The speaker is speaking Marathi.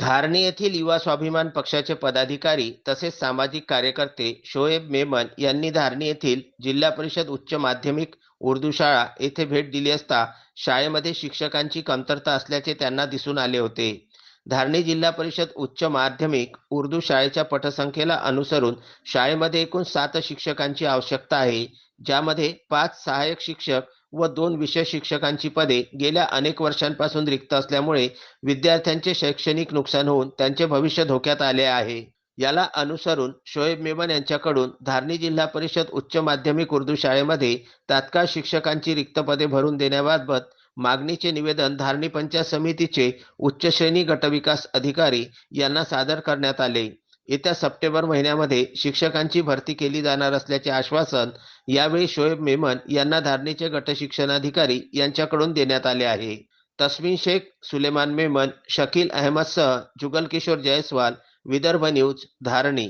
धारणी येथील युवा स्वाभिमान पक्षाचे पदाधिकारी तसेच सामाजिक कार्यकर्ते शोएब मेमन यांनी धारणी येथील जिल्हा परिषद उच्च माध्यमिक उर्दू शाळा येथे भेट दिली असता शाळेमध्ये शिक्षकांची कमतरता असल्याचे त्यांना दिसून आले होते. धारणी जिल्हा परिषद उच्च माध्यमिक उर्दू शाळेच्या पटसंख्येला अनुसरून शाळेमध्ये एकूण सात शिक्षकांची आवश्यकता आहे ज्यामध्ये पाच सहाय्यक शिक्षक व दोन विषय शिक्षकांची पदे गेल्या अनेक वर्षांपासून रिक्त असल्यामुळे विद्यार्थ्यांचे शैक्षणिक नुकसान होऊन त्यांचे भविष्य धोक्यात आले आहे. याला अनुसरून शोएब मेमन यांच्याकडून धारणी जिल्हा परिषद उच्च माध्यमिक उर्दू शाळेमध्ये तात्काळ शिक्षकांची रिक्त पदे भरून देण्याबाबत मागणीचे निवेदन धारणी पंचायत समितीचे उच्च श्रेणी गटविकास अधिकारी यांना सादर करण्यात आले. येत्या सप्टेंबर महिन्यामध्ये शिक्षकांची भरती केली जाणार असल्याचे आश्वासन यावेळी शोएब मेमन यांना धारणीचे गट शिक्षणाधिकारी यांच्याकडून देण्यात आले आहे. तस्मिन शेख सुलेमान मेमन शकील अहमदसह जुगल किशोर जयस्वाल विदर्भ न्यूज धारणी.